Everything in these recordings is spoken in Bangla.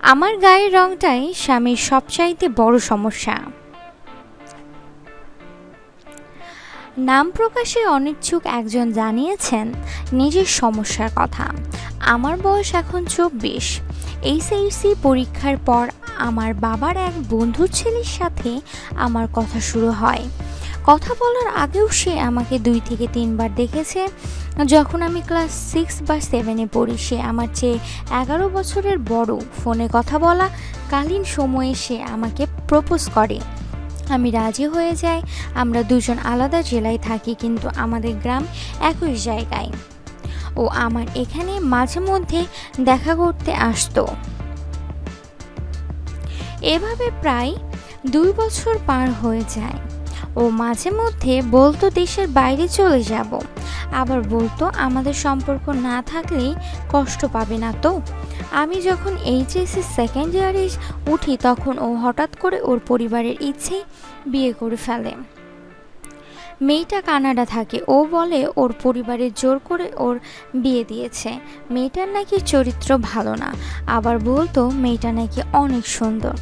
আমার গায়ের রংটাই স্বামীর সবচাইতে বড় সমস্যা। নাম প্রকাশে অনিচ্ছুক একজন জানিয়েছেন, নিজের সমস্যার কথা। আমার বয়স এখন চব্বিশ। এইচএসসি পরীক্ষার পর আমার বাবার এক বন্ধুর ছেলের সাথে আমার কথা শুরু হয়। কথা বলার আগেও সে আমাকে দুই থেকে তিনবার দেখেছে। যখন আমি ক্লাস সিক্স বা সেভেনে পড়ি, সে আমার চেয়ে এগারো বছরের বড়। ফোনে কথা বলা, কালীন সময়ে সে আমাকে প্রপোজ করে। আমি রাজি হয়ে যাই, আমরা দুজন আলাদা জেলায় থাকি, কিন্তু আমাদের গ্রাম একই জায়গায়। ও আমার এখানে মাঝে মধ্যে দেখা করতে আসতো। এভাবে প্রায় দুই বছর পার হয়ে যায়। ও মাঝে মধ্যে বলতো দেশের বাইরে চলে যাব। আবার বলতো আমাদের সম্পর্ক না থাকলেই কষ্ট পাবে না তো। আমি যখন এইচএসসি সেকেন্ড ইয়ারে উঠি তখন ও হঠাৎ করে ওর পরিবারের ইচ্ছে বিয়ে করে ফেলে। মেয়েটা কানাডা থাকে। ও বলে, ওর পরিবারের জোর করে ওর বিয়ে দিয়েছে। মেয়েটার নাকি চরিত্র ভালো না। আবার বলতো, মেয়েটা নাকি অনেক সুন্দর।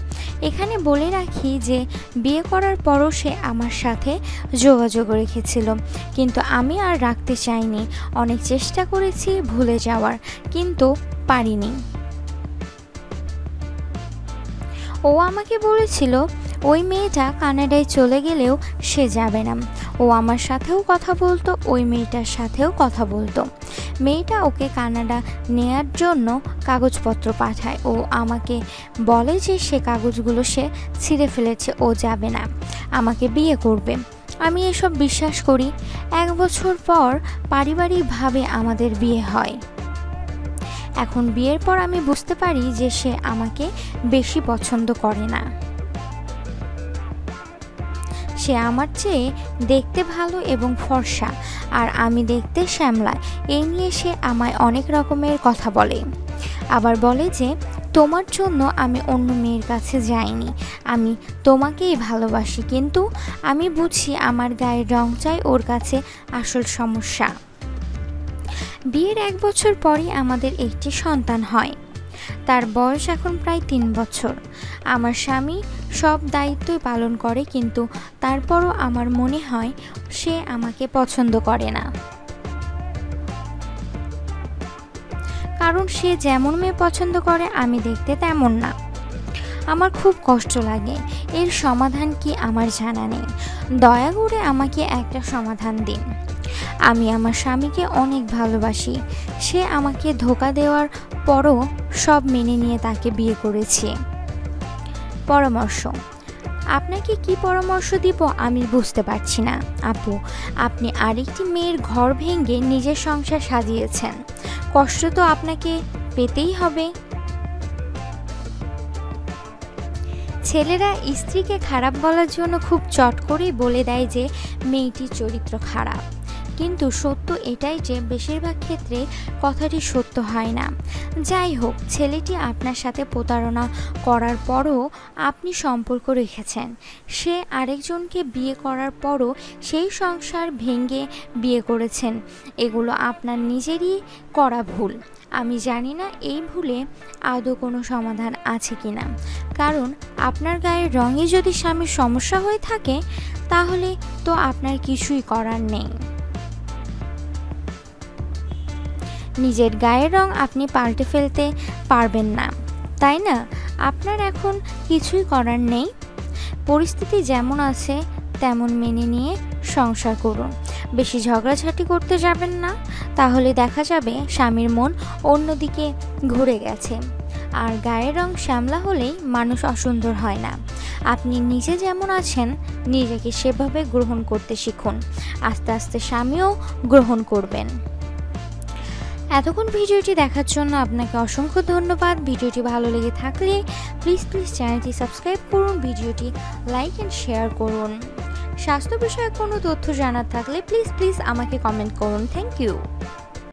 এখানে বলে রাখি যে, বিয়ে করার পরও সে আমার সাথে যোগাযোগ রেখেছিল। কিন্তু আমি আর রাখতে চাইনি। অনেক চেষ্টা করেছি ভুলে যাওয়ার, কিন্তু পারিনি। ও আমাকে বলেছিল ওই মেয়েটা কানাডায় চলে গেলেও সে যাবে না। ও আমার সাথেও কথা বলতো, ওই মেয়েটার সাথেও কথা বলতো। মেয়েটা ওকে কানাডা নেয়ার জন্য কাগজপত্র পাঠায়। ও আমাকে বলে যে সে কাগজগুলো সে ছিঁড়ে ফেলেছে, ও যাবে না, আমাকে বিয়ে করবে। আমি এসব বিশ্বাস করি। এক বছর পর পারিবারিকভাবে আমাদের বিয়ে হয়। এখন বিয়ের পর আমি বুঝতে পারি যে সে আমাকে বেশি পছন্দ করে না। সে আমার চেয়ে দেখতে ভালো এবং ফর্সা, আর আমি দেখতে শ্যামলা এই নিয়ে সে আমায় অনেক রকমের কথা বলে। আবার বলে যে, তোমার জন্য আমি অন্য মেয়ের কাছে যাইনি। আমি তোমাকেই ভালোবাসি, কিন্তু আমি বুঝি আমার গায়ের রং চাই ওর কাছে আসল সমস্যা। বিয়ের এক বছর পরই আমাদের একটি সন্তান হয়। তার বয়স এখন প্রায় তিন বছর। আমার স্বামী সব দায়িত্বই পালন করে, কিন্তু তারপরও আমার মনে হয় সে আমাকে পছন্দ করে না। কারণ সে যেমন মেয়ে পছন্দ করে, আমি দেখতে তেমন না। আমার খুব কষ্ট লাগে, এর সমাধান কি আমার জানা নেই। দয়া করে আমাকে একটা সমাধান দিন। আমি আমার স্বামীকে অনেক ভালোবাসি, সে আমাকে ধোকা দেওয়ার পরও সব মেনে নিয়ে তাকে বিয়ে করেছি। পরামর্শ। আপনাকে কি পরামর্শ দিব আমি বুঝতে পারছি না। আপু, আপনি আরেকটি মেয়ের ঘর ভেঙে নিজের সংসার সাজিয়েছেন। কষ্ট তো আপনাকে পেতেই হবে। ছেলেরা স্ত্রীকে খারাপ বলার জন্য খুব চট করেই বলে দেয় যে, মেয়েটির চরিত্র খারাপ। কিন্তু সত্য এটাই যে বেশিরভাগ ক্ষেত্রে কথাটি সত্য হয় না। যাই হোক, ছেলেটি আপনার সাথে প্রতারণা করার পরও আপনি সম্পর্ক রেখেছেন। সে আরেকজনকে বিয়ে করার পরও সেই সংসার ভেঙে বিয়ে করেছেন। এগুলো আপনার নিজেরই করা ভুল। আমি জানি না এই ভুলে আদৌ কোনো সমাধান আছে কি না কারণ আপনার গায়ের রঙে যদি স্বামীর সমস্যা হয়ে থাকে, তাহলে তো আপনার কিছুই করার নেই। নিজের গায়ের রং আপনি পাল্টে ফেলতে পারবেন না। তাই না? আপনার এখন কিছুই করার নেই। পরিস্থিতি যেমন আছে, তেমন মেনে নিয়ে সংসার করুন। বেশি ঝগড়াঝাটি করতে যাবেন না। তাহলে দেখা যাবে স্বামীর মন অন্যদিকে ঘুরে গেছে। আর গায়ের রং শ্যামলা হলেই মানুষ অসুন্দর হয় না। আপনি নিজে যেমন আছেন, নিজেকে সেভাবে গ্রহণ করতে শিখুন। আস্তে আস্তে স্বামীও গ্রহণ করবেন। এতক্ষণ ভিডিওটি দেখার জন্য আপনাকে অসংখ্য ধন্যবাদ। ভিডিওটি ভালো লেগে থাকলে প্লিজ প্লিজ চ্যানেলটি সাবস্ক্রাইব করুন, ভিডিওটি লাইক অ্যান্ড শেয়ার করুন। স্বাস্থ্য বিষয়ে কোনো তথ্য জানার থাকলে প্লিজ প্লিজ আমাকে কমেন্ট করুন। Thank you